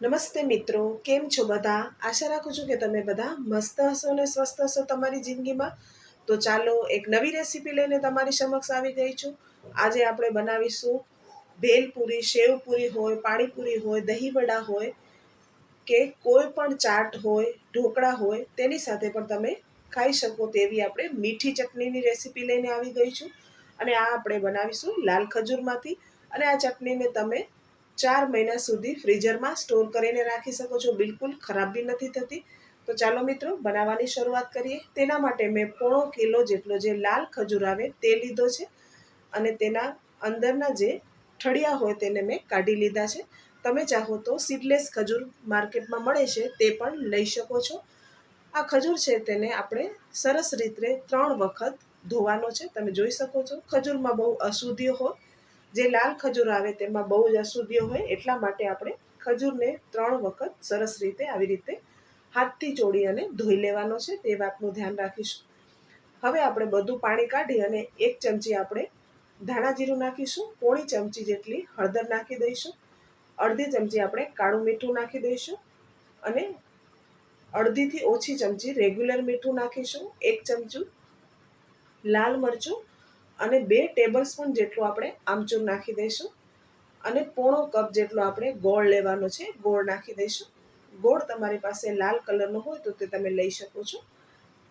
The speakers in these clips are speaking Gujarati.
નમસ્તે મિત્રો, કેમ છો બધા? આશા રાખું છું કે તમે બધા મસ્ત હશો અને સ્વસ્થ હશો તમારી જિંદગીમાં. તો ચાલો એક નવી રેસીપી લઈને તમારી સમક્ષ આવી ગઈ છું. આજે આપણે બનાવીશું ભેલપૂરી શેવપુરી હોય, પાણીપુરી હોય, દહીંવડા હોય કે કોઈ પણ ચાટ હોય, ઢોકળા હોય, તેની સાથે પણ તમે ખાઈ શકો તેવી આપણે મીઠી ચટણીની રેસીપી લઈને આવી ગઈ છું. અને આ આપણે બનાવીશું લાલ ખજૂરમાંથી. અને આ ચટણીને તમે ચાર મહિના સુધી ફ્રીઝરમાં સ્ટોર કરીને રાખી શકો છો. બિલકુલ ખરાબ બી નથી થતી. તો ચાલો મિત્રો, બનાવવાની શરૂઆત કરીએ. તેના માટે મેં પોણો કિલો જેટલો જે લાલ ખજૂર આવે તે લીધો છે અને તેના અંદરના જે ઠળિયા હોય તેને મેં કાઢી લીધા છે. તમે ચાહો તો સીડલેસ ખજૂર માર્કેટમાં મળે છે તે પણ લઈ શકો છો. આ ખજૂર છે તેને આપણે સરસ રીતે ત્રણ વખત ધોવાનો છે. તમે જોઈ શકો છો, ખજૂરમાં બહુ અશુદ્ધિઓ હોય જે લાલ ખજૂર આવે તેમાં બહુ જ અશુદ્ધિઓ હોય, એટલા માટે આપણે ખજૂરને ત્રણ વખત સરસ રીતે આવી રીતે હાથથી ચોળી અને ધોઈ લેવાનો છે, તે વાતનું ધ્યાન રાખીશું. હવે આપણે બધું પાણી કાઢી અને એક ચમચી આપણે ધાણા જીરું નાખીશું, પોણી ચમચી જેટલી હળદર નાખી દઈશું, અડધી ચમચી આપણે કાળું મીઠું નાખી દઈશું અને અડધીથી ઓછી ચમચી રેગ્યુલર મીઠું નાખીશું, એક ચમચું લાલ મરચું અને બે ટેબલસ્પૂન જેટલું આપણે આમચૂર નાખી દઈશું. અને પોણો કપ જેટલો આપણે ગોળ લેવાનો છે, ગોળ નાખી દઈશું. ગોળ તમારી પાસે લાલ કલરનો હોય તો તે તમે લઈ શકો છો.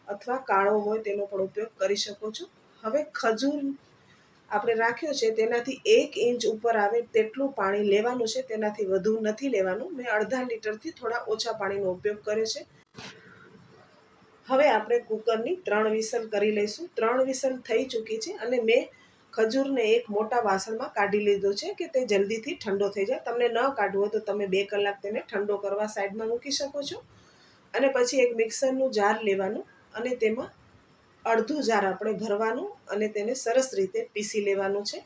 અથવા કાળો હોય તેનો પણ ઉપયોગ કરી શકો છો. હવે ખજૂર આપણે રાખ્યો છે, તેનાથી એક ઇંચ ઉપર આવે તેટલું પાણી લેવાનું છે, તેનાથી વધુ નથી લેવાનું. મેં અડધા લીટરથી થોડા ઓછા પાણીનો ઉપયોગ કર્યો છે. હવે આપણે કુકરની ત્રણ વિસલ કરી લઈશું. ત્રણ વિસલ થઈ ચૂકી છે અને મેં ખજૂરને એક મોટા વાસણમાં કાઢી લીધો છે કે તે જલ્દીથી ઠંડો થઈ જાય. તમને ન કાઢવો હોય તો તમે બે કલાક તેને ઠંડો કરવા સાઈડમાં મૂકી શકો છો. અને પછી એક મિક્સરનું જાર લેવાનું અને તેમાં અડધું જાર આપણે ભરવાનું અને તેને સરસ રીતે પીસી લેવાનું છે.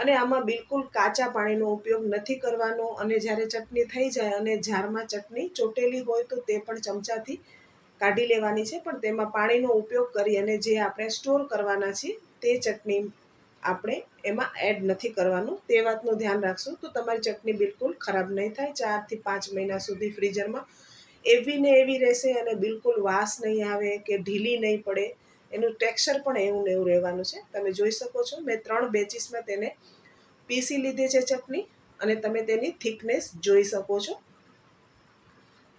અને આમાં બિલકુલ કાચા પાણીનો ઉપયોગ નથી કરવાનો અને જ્યારે ચટણી થઈ જાય અને જારમાં ચટણી ચોટેલી હોય તો તે પણ ચમચાથી કાઢી લેવાની છે, પણ તેમાં પાણીનો ઉપયોગ કરી અને જે આપણે સ્ટોર કરવાના છીએ, તે ચટણી આપણે એમાં એડ નથી કરવાનું. તે વાતનું ધ્યાન રાખશું. તો તમારી ચટણી બિલકુલ ખરાબ નહીં થાય. ચારથી પાંચ મહિના સુધી ફ્રીઝરમાં એવી ને એવી રહેશે અને બિલકુલ વાસ નહીં આવે કે ઢીલી નહીં પડે. એનું ટેક્સચર પણ એવું ને એવું રહેવાનું છે. તમે જોઈ શકો છો, મેં ત્રણ બેચીસમાં તેને પીસી લીધી છે ચટણી અને તમે તેની થિકનેસ જોઈ શકો છો.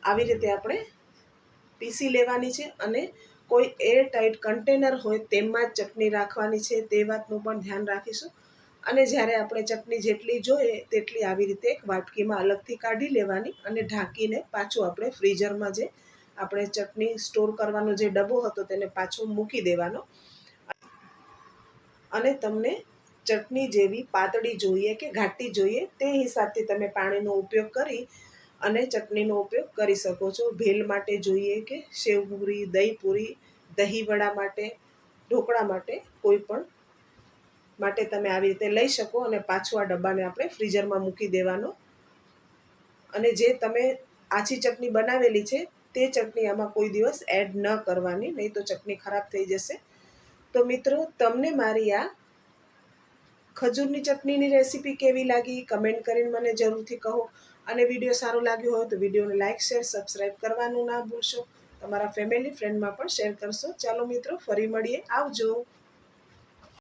આવી રીતે આપણે પીસી લેવાની છે અને કોઈ એર ટાઈટ કન્ટેનર હોય તેમાં જ ચટણી રાખવાની છે, તે વાતનું પણ ધ્યાન રાખીશું. અને જ્યારે આપણે ચટણી જેટલી જોઈએ તેટલી આવી રીતે એક વાટકીમાં અલગથી કાઢી લેવાની અને ઢાંકીને પાછું આપણે ફ્રીઝરમાં જે આપણે ચટણી સ્ટોર કરવાનો જે ડબ્બો હતો તેને પાછો મૂકી દેવાનો. અને તમને ચટણી જેવી પાતળી જોઈએ કે ઘાટી જોઈએ તે હિસાબથી તમે પાણીનો ઉપયોગ કરી અને ચટણીનો ઉપયોગ કરી શકો છો. ભેલ માટે જોઈએ કે સેવપૂરી, દહીંપૂરી, દહીંવડા માટે, ઢોકળા માટે કોઈ પણ માટે તમે આવી રીતે લઈ શકો અને પાછું આ ડબ્બાને આપણે ફ્રીઝરમાં મૂકી દેવાનો. અને જે તમે આછી ચટણી બનાવેલી છે, તે ચટણી આમાં કોઈ દિવસ એડ ન કરવાની, નહીં તો ચટણી ખરાબ થઈ જશે. તો મિત્રો, તમને મારી આ ખજૂરની ચટણીની રેસીપી કેવી લાગી? કમેન્ટ કરીને મને જરૂરથી કહો. અને વીડિયો સારો લાગ્યો હોય તો વિડીયોને લાઇક શેર સબસ્ક્રાઈબ કરવાનું ના ભૂલશો. તમારા ફેમિલી ફ્રેન્ડમાં પણ શેર કરશો. ચાલો મિત્રો, ફરી મળીએ. આવજો.